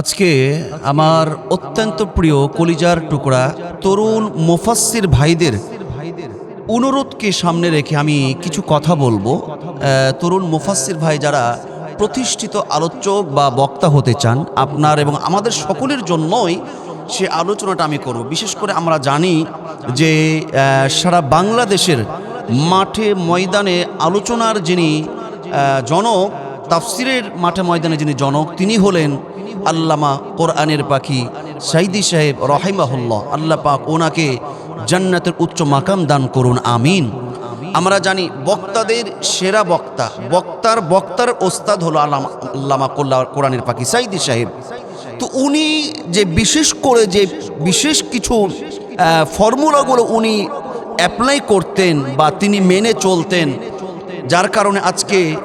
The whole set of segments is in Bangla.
আজকে আমার অত্যন্ত প্রিয় কলিজার টুকরা তরুণ মুফাসসির ভাইদের অনুরোধকে সামনে রেখে আমি কিছু কথা বলব। তরুণ মুফাসসির ভাই যারা প্রতিষ্ঠিত আলোচক বা বক্তা হতে চান, আপনার এবং আমাদের সকলের জন্যই সে আলোচনাটা আমি করব। বিশেষ করে আমরা জানি যে সারা বাংলাদেশের মাঠে ময়দানে আলোচনার যিনি জনক, তাফসিরের মাঠে ময়দানে যিনি জনক, তিনি হলেন আল্লামা কোরআনের পাখি সাইদি সাহেব রহিমাহুল্লাহ, আল্লাহ পাক ওনাকে জান্নাতের উচ্চ মাকাম দান করুন, আমিন। আমরা জানি বক্তাদের সেরা বক্তা, বক্তার বক্তার ওস্তাদ হলো আল্লামা কোল্লা- কোরআনের পাখি সাইদি সাহেব। তো উনি যে বিশেষ করে যে বিশেষ কিছু ফর্মুলাগুলো উনি অ্যাপ্লাই করতেন বা তিনি মেনে চলতেন, যার কারণে আজকে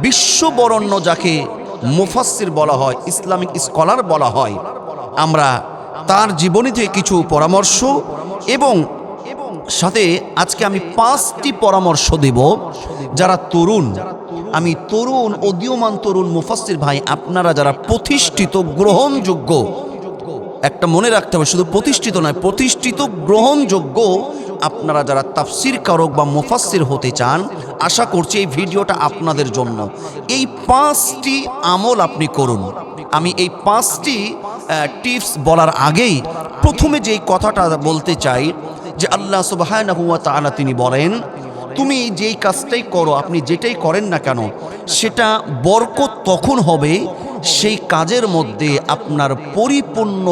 বিশ্ববরণ্য যাকে মুফাসসির বলা হয়, ইসলামিক স্কলার বলা হয়। আমরা তার জীবনী কিছু পরামর্শ এবং সাথে আজকে আমি পাঁচটি পরামর্শ দেব। যারা তরুণ, আমি তরুণ অদীয়মান তরুণ মুফাসসির ভাই, আপনারা যারা প্রতিষ্ঠিত, গ্রহণযোগ্য, একটা মনে রাখতে হবে, শুধু প্রতিষ্ঠিত নয়, প্রতিষ্ঠিত, গ্রহণযোগ্য, আপনারা যারা তাফসির কারক বা মুফাসসির হতে চান আশা করছি এই ভিডিওটা আপনাদের জন্য। এই পাঁচটি আমল আপনি করুন। আমি এই পাঁচটি টিপস বলার আগেই প্রথমে যেই কথাটা বলতে চাই, যে আল্লাহ তাআলা তিনি বলেন, তুমি যেই কাজটাই করো, আপনি যেটাই করেন না কেন, সেটা বরকত তখন হবে সেই কাজের মধ্যে আপনার পরিপূর্ণ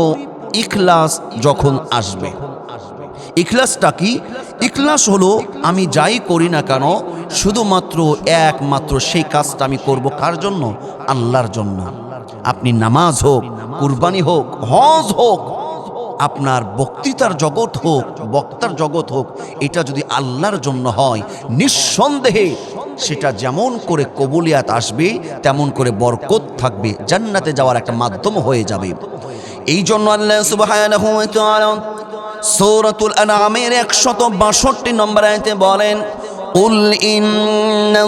ইখলাস যখন আসবে। ইখলাসটা কি? ইখলাস হলো, আমি যাই করি না কেন, শুধুমাত্র একমাত্র সেই কাজটা আমি করব কার জন্য? আল্লাহর জন্য। আপনি নামাজ হোক, কুরবানি হোক, হজ হোক, আপনার বক্তৃতার জগৎ হোক, বক্তার জগৎ হোক, এটা যদি আল্লাহর জন্য হয়, নিঃসন্দেহে সেটা যেমন করে কবুলিয়াত আসবে, তেমন করে বরকত থাকবে, জান্নাতে যাওয়ার একটা মাধ্যম হয়ে যাবে। এই জন্য আল্লাহ সুবহানাহু ওয়া তাআলা সূরাতুল আনআমের 162 নম্বর আয়াতে বলেন قل إن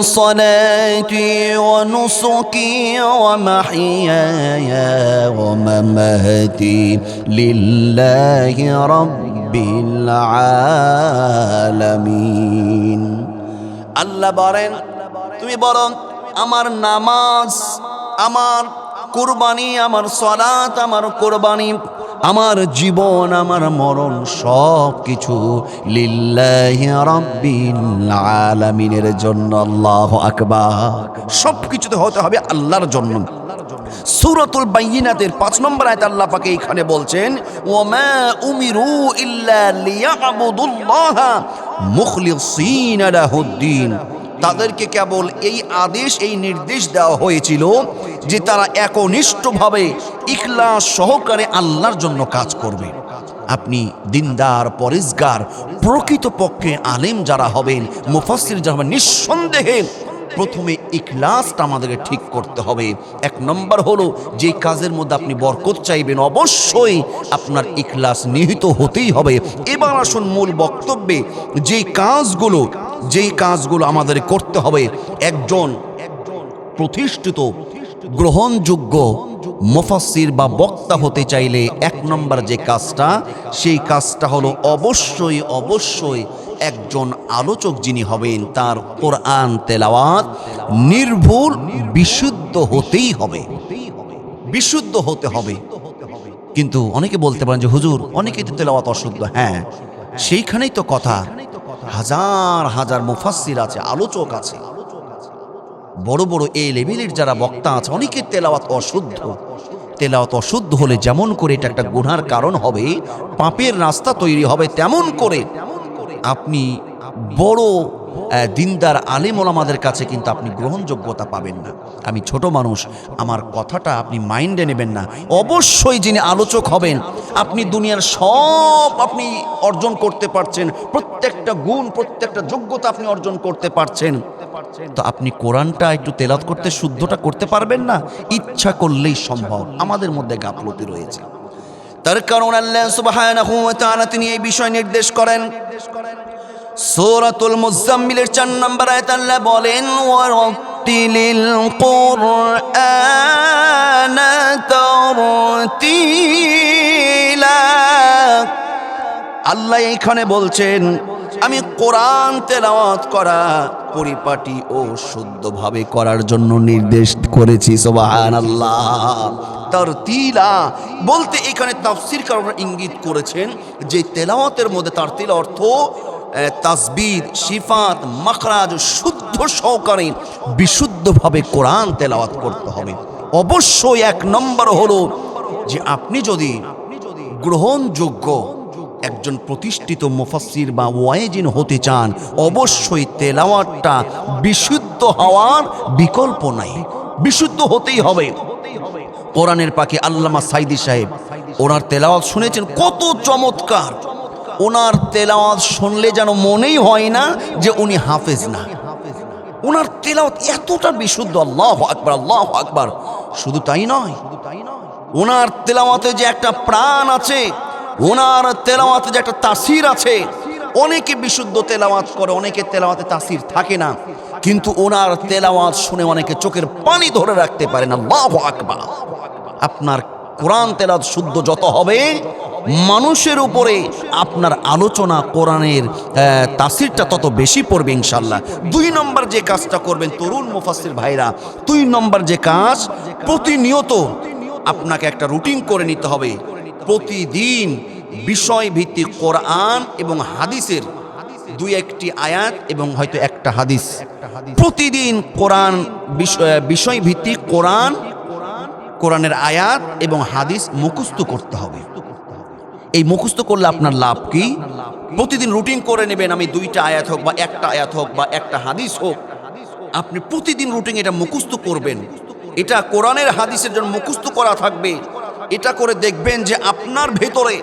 صلاتي ونسكي ومحياي ومماتي لله رب العالمين আল্লাহ বলেন তুমি বলো আমার নামাজ আমার কুরবানি আমার সলাত আমার কোরবানি আমার জীবন, আমার মরণ সব কিছু আলামিনের জন্য, আল্লাহু আকবার। সব কিছুতে হতে হবে আল্লাহর জন্য। সূরাতুল বাইয়িনাতের 5 নম্বর আয়াত আল্লাহ পাকে এখানে বলছেন, ওমা উমিরু ইল্লা লিয়াবুদুল্লাহা মুখলিসিনা লাহুদ্দিন। তাদেরকে কেবল এই আদেশ, এই নির্দেশ দেওয়া হয়েছিল যে তারা একনিষ্ঠভাবে ইখলাস সহকারে আল্লাহর জন্য কাজ করবে। আপনি দিনদার পরেশগার প্রকৃতপক্ষে আলেম যারা হবেন, মুফাসসির যারা হবেন, নিঃসন্দেহে প্রথমে ইখলাসটা আমাদেরকে ঠিক করতে হবে। এক নম্বর হলো, যে কাজের মধ্যে আপনি বরকত চাইবেন, অবশ্যই আপনার ইখলাস নিহিত হতেই হবে। এবার আসুন মূল বক্তব্যে, যে কাজগুলো যেই কাজগুলো আমাদের করতে হবে, একজন প্রতিষ্ঠিত, গ্রহণযোগ্য মুফাসসির বা বক্তা হতে চাইলে এক নম্বর যে কাজটা, সেই কাজটা হলো অবশ্যই অবশ্যই একজন আলোচক যিনি হবেন, তার কোরআন তেলাওয়াত নির্ভুল, বিশুদ্ধ হতেই হবে। বিশুদ্ধ হতে হবে। কিন্তু অনেকে বলতে পারেন যে, হুজুর, অনেকেই তো তেলাওয়াত অশুদ্ধ। হ্যাঁ সেইখানেই তো কথা। হাজার হাজার মুফাসির আছে, আলোচক আছে। বড় বড় এই লেভেলের যারা বক্তা আছে অনেকের তেলাওয়াত অশুদ্ধ। তেলাওয়াত অশুদ্ধ হলে যেমন করে এটা একটা গুনার কারণ হবে, পাপের রাস্তা তৈরি হবে তেমন করে। আপনি বড় দিনদার আলেম ওলামাদের কাছে কিন্তু আপনি গ্রহণযোগ্যতা পাবেন না। আমি ছোট মানুষ, আমার কথাটা আপনি মাইন্ডে নেবেন না। অবশ্যই যিনি আলোচক হবেন, আপনি দুনিয়ার সব আপনি অর্জন করতে পারছেন, প্রত্যেকটা গুণ, প্রত্যেকটা যোগ্যতা আপনি অর্জন করতে পারছেন। তো আপনি কোরআনটা একটু তেলাত করতে, শুদ্ধটা করতে পারবেন না? ইচ্ছা করলেই সম্ভব, আমাদের মধ্যে গাফলতি রয়েছে। তার কারণ আল্লাহ তাআলা তিনি এই বিষয় নির্দেশ করেন। সূরাতুল মুজাম্মিলের চার নম্বর আয়াত আল্লাহ বলেন ওয়ারাত্তিলিল কুরআনা তরতিলা। আল্লাহ এইখানে বলছেন, আমি কোরআন তেলাওয়াত করা পরিপাটি ও শুদ্ধভাবে করার জন্য নির্দেশ করেছি সোবাহান আল্লাহ তার তিলা বলতে এখানে তাফসির কারণে ইঙ্গিত করেছেন যে তেলাওয়াতের মধ্যে তার তিল অর্থ তাসবির সিফাত মাখরাজ, শুদ্ধ সহকারে বিশুদ্ধভাবে কোরআন তেলাওয়াত করতে হবে। অবশ্যই এক নম্বর হলো যে আপনি যদি গ্রহণযোগ্য একজন প্রতিষ্ঠিত মুফাসসির বা ওয়াইজিন হতে চান, অবশ্যই তেলাওয়াতটা বিশুদ্ধ হওয়ার বিকল্প নাই। বিশুদ্ধ হতেই হবে। কোরআনের পাখি আল্লামা সাইদি সাহেব ওনার তেলাওয়াত শুনেছেন, কত চমৎকার। ওনার তেলাওয়াত শুনলে যেন মনেই হয় না যে উনি হাফেজ না। ওনার তেলাওয়াত এতটা বিশুদ্ধ, আল্লাহ আকবার আল্লাহ আকবার। শুধু তাই নয় ওনার তেলাওয়াতে যে একটা প্রাণ আছে ওনার তেলাওয়াতে যে একটা তাসির আছে, অনেকে বিশুদ্ধ তেলাওয়াত করে, অনেকে তেলাওয়াতে তাসির থাকে না। কিন্তু ওনার তেলাওয়াত শুনে অনেকে চোখের পানি ধরে রাখতে পারে না আপনার কোরআন তেলাওয়াত শুদ্ধ যত হবে, মানুষের উপরে আপনার আলোচনা কোরআনের তাসিরটা তত বেশি পড়বে ইনশাল্লাহ দুই নম্বর যে কাজটা করবেন তরুণ মুফাসসির ভাইরা, দুই নম্বর যে কাজ, প্রতিনিয়ত আপনাকে একটা রুটিন করে নিতে হবে। প্রতিদিন বিষয় ভিত্তিক কোরআন এবং হাদিসের দুই একটি আয়াত এবং হয়তো একটা হাদিস। প্রতিদিন কোরআন বিষয় ভিত্তিক কোরআন কোরআনের আয়াত এবং হাদিস মুখস্থ করতে হবে। এই মুখস্থ করলে আপনার লাভ কি? প্রতিদিন রুটিন করে নেবেন, আমি দুইটা আয়াত হোক বা একটা আয়াত হোক বা একটা হাদিস হোক। আপনি প্রতিদিন রুটিন এটা মুখস্থ করবেন। এটা কোরআনের হাদিসের জন্য মুখস্থ করা থাকবে। এটা করে দেখবেন যে আপনার ভেতরে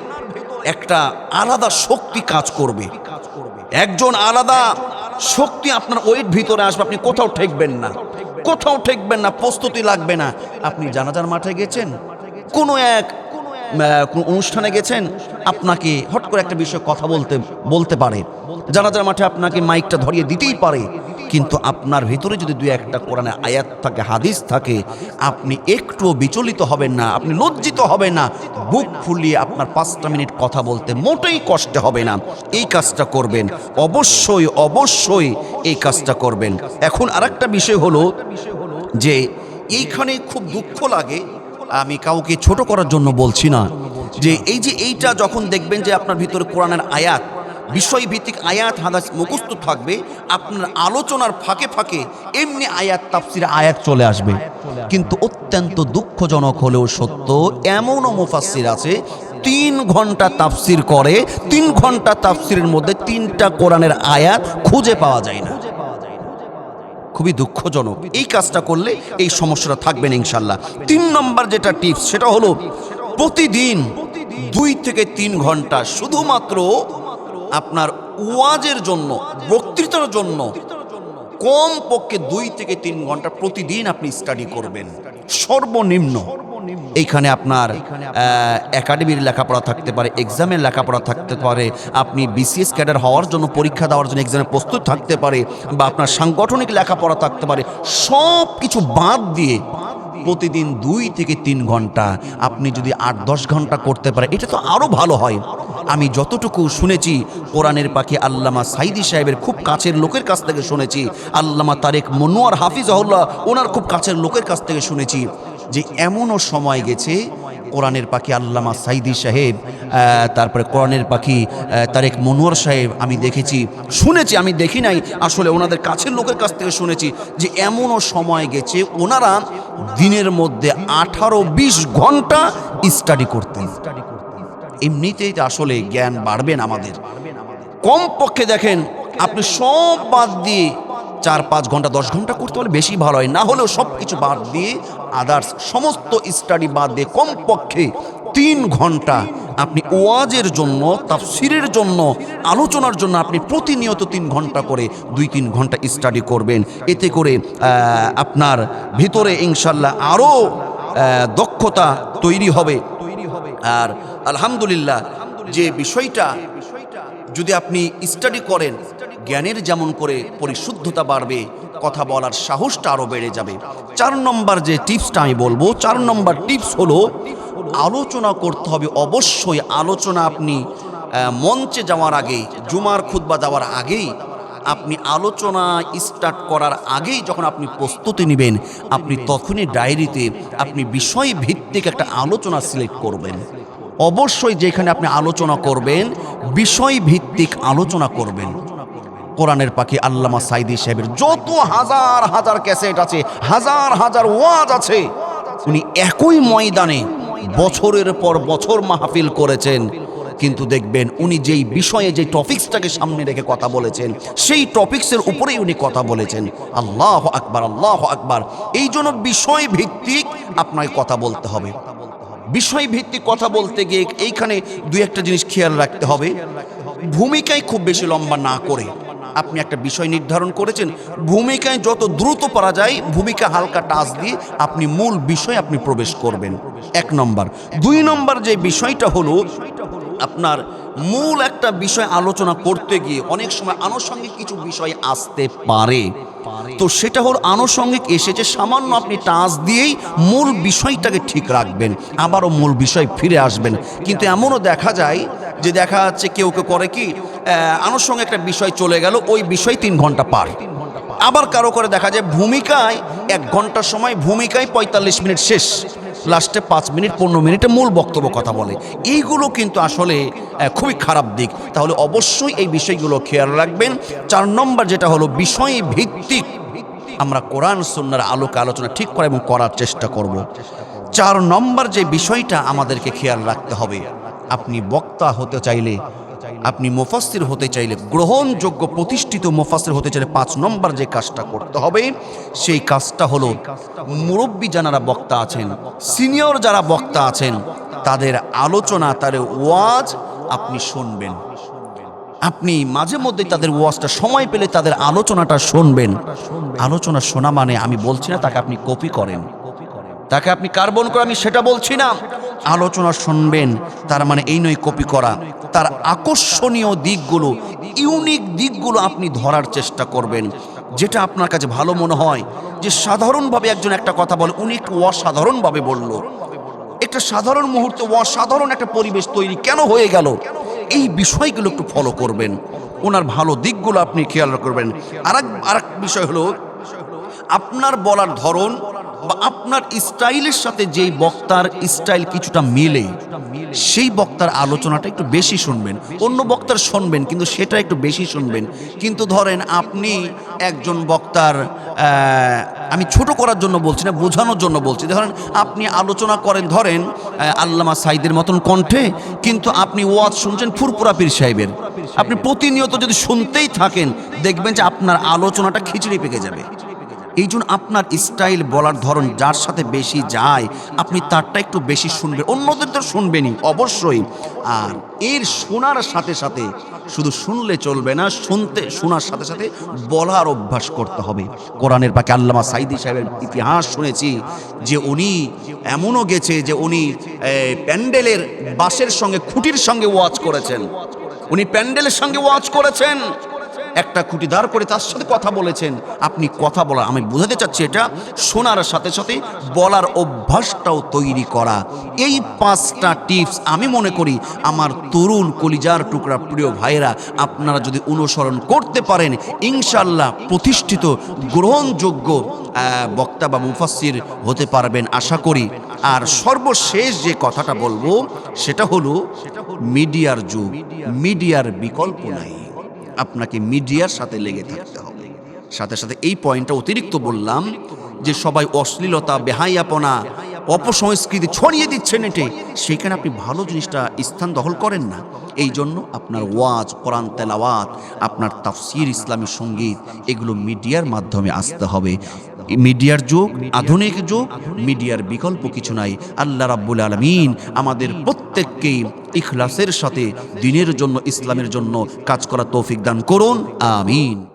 একটা আলাদা শক্তি কাজ করবে। একজন আলাদা শক্তি আপনার ওয়েট ভিতরে আসবে, আপনি কোথাও ঠেকবেন না। কোথাও ঠেকবেন না, প্রস্তুতি লাগবে না। আপনি জানাজার মাঠে গেছেন? কোনো এক অনুষ্ঠানে গেছেন? আপনাকে হট করে একটা বিষয়ে কথা বলতে বলতে পারে। জানাজার মাঠে আপনাকে মাইকটা ধরিয়ে দিতেই পারে। কিন্তু আপনার ভিতরে যদি দু একটা কোরআনে আয়াত থাকে, হাদিস থাকে, আপনি একটুও বিচলিত হবেন না, আপনি লজ্জিত হবেন না, বুক ফুলিয়ে আপনার পাঁচটা মিনিট কথা বলতে মোটেই কষ্ট হবে না। এই কাজটা করবেন, অবশ্যই অবশ্যই এই কাজটা করবেন। এখন আরেকটা বিষয় হলো যে এইখানে খুব দুঃখ লাগে, আমি কাউকে ছোট করার জন্য বলছি না, যে এই যে এইটা যখন দেখবেন যে আপনার ভিতরে কোরআনের আয়াত বিষয়ভিত্তিক আয়াত, হাদাস মুখস্থ থাকবে, আপনার আলোচনার ফাঁকে ফাঁকে এমনি আয়াত, তাফসির আয়াত চলে আসবে। কিন্তু অত্যন্ত দুঃখজনক হলেও সত্য, এমনও মুফাসসির আছে, তিন ঘণ্টা তাফসির করে, তিন ঘণ্টা তাফসিরের মধ্যে তিনটা কোরআনের আয়াত খুঁজে পাওয়া যায় না। খুবই দুঃখজনক। এই কাজটা করলে এই সমস্যাটা থাকবে না ইনশাল্লাহ তিন নম্বর যেটা টিপস, সেটা হলো প্রতিদিন দুই থেকে তিন ঘণ্টা শুধুমাত্র আপনার ওয়াজের জন্য, বক্তৃতার জন্য কম পক্ষে দুই থেকে তিন ঘণ্টা প্রতিদিন আপনি স্টাডি করবেন। সর্বনিম্ন। এইখানে আপনার একাডেমির লেখাপড়া থাকতে পারে এক্সামের লেখাপড়া থাকতে পারে, আপনি বিসিএস ক্যাডার হওয়ার জন্য, পরীক্ষা দেওয়ার জন্য এক্সামে প্রস্তুত থাকতে পারে, বা আপনার সাংগঠনিক লেখাপড়া থাকতে পারে সব কিছু বাদ দিয়ে প্রতিদিন দুই থেকে তিন ঘণ্টা আপনি যদি আট, দশ ঘণ্টা করতে পারেন, এটা তো আরও ভালো হয়। আমি যতটুকু শুনেছি, কোরআনের পাখি আল্লামা সাইদি সাহেবের খুব কাছের লোকের কাছ থেকে শুনেছি, আল্লামা তারেক মনোয়ার হাফিজ ওনার খুব কাছের লোকের কাছ থেকে শুনেছি যে এমনও সময় গেছে কোরআনের পাখি আল্লামা সাইদি সাহেব তারপরে কোরআনের পাখি তারেক মনোয়ার সাহেব আমি দেখেছি। শুনেছি, আমি দেখি নাই, আসলে ওনাদের কাছের লোকের কাছ থেকে শুনেছি যে এমনও সময় গেছে ওনারা দিনের মধ্যে আঠারো বিশ ঘণ্টা স্টাডি করতেন। এমনিতেই আসলে জ্ঞান বাড়বেন আমাদের। কম পক্ষে দেখেন, আপনি সব বাদ দিয়ে চার পাঁচ ঘণ্টা, দশ ঘণ্টা করতে হলে বেশি ভালো হয়। না হলেও সব কিছু বাদ দিয়ে আদার্স সমস্ত স্টাডি বাদ দিয়ে কম পক্ষে তিন ঘণ্টা আপনি ওয়াজের জন্য, তাফসিরের জন্য, আলোচনার জন্য আপনি প্রতিনিয়ত তিন ঘণ্টা করে দুই তিন ঘণ্টা স্টাডি করবেন। এতে করে আপনার ভিতরে ইনশাল্লাহ আরও দক্ষতা তৈরি হবে। আর আলহামদুলিল্লাহ যে বিষয়টা যদি আপনি স্টাডি করেন, জ্ঞানের যেমন করে পরিশুদ্ধতা বাড়বে কথা বলার সাহসটা আরও বেড়ে যাবে। চার নম্বর যে টিপসটা আমি বলব, চার নম্বর টিপস হলো আলোচনা করতে হবে। অবশ্যই আলোচনা আপনি মঞ্চে যাওয়ার আগেই জুমার খুতবা যাওয়ার আগেই আপনি আলোচনা স্টার্ট করার আগেই যখন আপনি প্রস্তুতি নেবেন, আপনি তখনই ডায়েরিতে আপনি বিষয় ভিত্তিক একটা আলোচনা সিলেক্ট করবেন। অবশ্যই যেখানে আপনি আলোচনা করবেন বিষয় ভিত্তিক আলোচনা করবেন। কোরআনের পাখি আল্লামা সাইদি সাহেবের যত হাজার হাজার ক্যাসেট আছে, হাজার হাজার ওয়াজ আছে, উনি একই ময়দানে বছরের পর বছর মাহফিল করেছেন। কিন্তু দেখবেন উনি যেই বিষয়ে যে টপিক্সটাকে সামনে রেখে কথা বলেছেন, সেই টপিক্সের উপরেই উনি কথা বলেছেন। আল্লাহ আকবার আল্লাহ আকবার। এই জন্য বিষয় ভিত্তিক আপনাকে কথা বলতে হবে। বিষয় ভিত্তিক কথা বলতে গিয়ে এইখানে দুই একটা জিনিস খেয়াল রাখতে হবে। ভূমিকায় খুব বেশি লম্বা না করে আপনি একটা বিষয় নির্ধারণ করেছেন, ভূমিকায় যত দ্রুত পারা যায়, ভূমিকা হালকা টাচ দিয়ে আপনি মূল বিষয় আপনি প্রবেশ করবেন। এক নম্বর। দুই নম্বর যে বিষয়টা হলো, আপনার মূল একটা বিষয় আলোচনা করতে গিয়ে অনেক সময় আনুষঙ্গিক কিছু বিষয় আসতে পারে। তো সেটা হলো আনুষঙ্গিক এসেছে, সামান্য আপনি টাচ দিয়েই মূল বিষয়টাকে ঠিক রাখবেন, আবারও মূল বিষয় ফিরে আসবেন। কিন্তু এমনও দেখা যায় যে দেখা যাচ্ছে কেউ কেউ করে কি আনুষঙ্গিক একটা বিষয় চলে গেল, ওই বিষয় তিন ঘণ্টা পার। আবার কারও করে দেখা যায় ভূমিকায়, এক ঘণ্টার সময় ভূমিকায় পঁয়তাল্লিশ মিনিট শেষ। লাস্টে পাঁচ মিনিট, পনেরো মিনিটে মূল বক্তব্য কথা বলে। এইগুলো কিন্তু আসলে খুবই খারাপ দিক। তাহলে অবশ্যই এই বিষয়গুলো খেয়াল রাখবেন। চার নম্বর যেটা হলো, বিষয় ভিত্তিক। আমরা কোরআন, সুন্নার আলোকে আলোচনা ঠিক করা এবং করার চেষ্টা করব। চার নম্বর যে বিষয়টা আমাদেরকে খেয়াল রাখতে হবে। আপনি বক্তা হতে চাইলে, আপনি মুফাসসির হতে চাইলে, গ্রহণযোগ্য প্রতিষ্ঠিত মুফাসসির হতে চাইলে পাঁচ নম্বর যে কাজটা করতে হবে, সেই কাজটা হলো মুরব্বী যারা বক্তা আছেন, সিনিয়র যারা বক্তা আছেন, তাদের আলোচনা, তাদের ওয়াজ আপনি শুনবেন। আপনি মাঝে মধ্যে তাদের ওয়াজটা, সময় পেলে তাদের আলোচনাটা শুনবেন। আলোচনা শোনা মানে আমি বলছি না, তাকে আপনি কপি করেন। তাকে আপনি কার্বন করে আমি সেটা বলছি না। আলোচনা শুনবেন। তার মানে এই নয় কপি করা। তার আকর্ষণীয় দিকগুলো, ইউনিক দিকগুলো আপনি ধরার চেষ্টা করবেন। যেটা আপনার কাছে ভালো মনে হয় যে সাধারণভাবে একজন একটা কথা বলে, উনি একটু অসাধারণভাবে বলল। একটা সাধারণ মুহূর্তে, অসাধারণ একটা পরিবেশ তৈরি কেন হয়ে গেল? এই বিষয়গুলো একটু ফলো করবেন। ওনার ভালো দিকগুলো আপনি খেয়াল করবেন আর আর বিষয় হলো, আপনার বলার ধরন বা আপনার স্টাইলের সাথে যেই বক্তার স্টাইল কিছুটা মিলে, সেই বক্তার আলোচনাটা একটু বেশি শুনবেন। অন্য বক্তার শুনবেন, কিন্তু সেটা একটু বেশি শুনবেন। কিন্তু ধরেন আপনি একজন বক্তার আমি ছোট করার জন্য বলছি না, বোঝানোর জন্য বলছি। ধরেন আপনি আলোচনা করেন, ধরেন আল্লামা সাইদের মতন কণ্ঠে, কিন্তু আপনি ওয়াজ শুনছেন ফুরপুরা পীর সাহেবের। আপনি প্রতিনিয়ত যদি শুনতেই থাকেন, দেখবেন যে আপনার আলোচনাটা খিচড়ি পেকে যাবে। এই জন্য আপনার স্টাইল বলার ধরন যার সাথে বেশি যায়, আপনি তারটা একটু বেশি শুনবেন। অন্যদের তো শুনবেনই, অবশ্যই। আর এর শোনার সাথে সাথে শুধু শুনলে চলবে না, শুনতে, শোনার সাথে সাথে বলার অভ্যাস করতে হবে। কোরআনের পাকে আল্লামা সাইদি সাহেবের ইতিহাস শুনেছি যে উনি এমনও গেছে যে উনি প্যান্ডেলের বাসের সঙ্গে খুঁটির সঙ্গে ওয়াজ করেছেন। উনি প্যান্ডেলের সঙ্গে ওয়াজ করেছেন। একটা খুঁটি দাঁড় করে তার সাথে কথা বলেছেন। আপনি কথা বলা আমি বোঝাতে চাচ্ছি এটা, শোনার সাথে সাথে বলার অভ্যাসটাও তৈরি করা। এই পাঁচটা টিপস আমি মনে করি, আমার তরুণ কলিজার টুকরা প্রিয় ভাইয়েরা, আপনারা যদি অনুসরণ করতে পারেন ইনশাল্লাহ প্রতিষ্ঠিত, গ্রহণযোগ্য বক্তা বা মুফাসির হতে পারবেন, আশা করি। আর সর্বশেষ যে কথাটা বলব, সেটা হলো, মিডিয়ার যুগ, মিডিয়ার বিকল্প নাই। আপনাকে মিডিয়ার সাথে লেগে থাকতে হবে। সাথে সাথে এই পয়েন্টটা অতিরিক্ত বললাম যে সবাই অশ্লীলতা বেহাইয়াপনা অপসংস্কৃতি ছড়িয়ে দিচ্ছেন নেটে সেখানে আপনি ভালো জিনিসটা স্থান দখল করেন না। এই জন্য আপনার ওয়াজ, কোরআন, তেলাওয়াত, আপনার তাফসির, ইসলামী সংগীত, এগুলো মিডিয়ার মাধ্যমে আসতে হবে। মিডিয়ার যুগ, আধুনিক যুগ, মিডিয়ার বিকল্প কিছু নাই। আল্লাহ রাব্বুল আলমিন আমাদের প্রত্যেককেই ইখলাসের সাথে, দিনের জন্য, ইসলামের জন্য কাজ করা তৌফিক দান করুন। আমিন।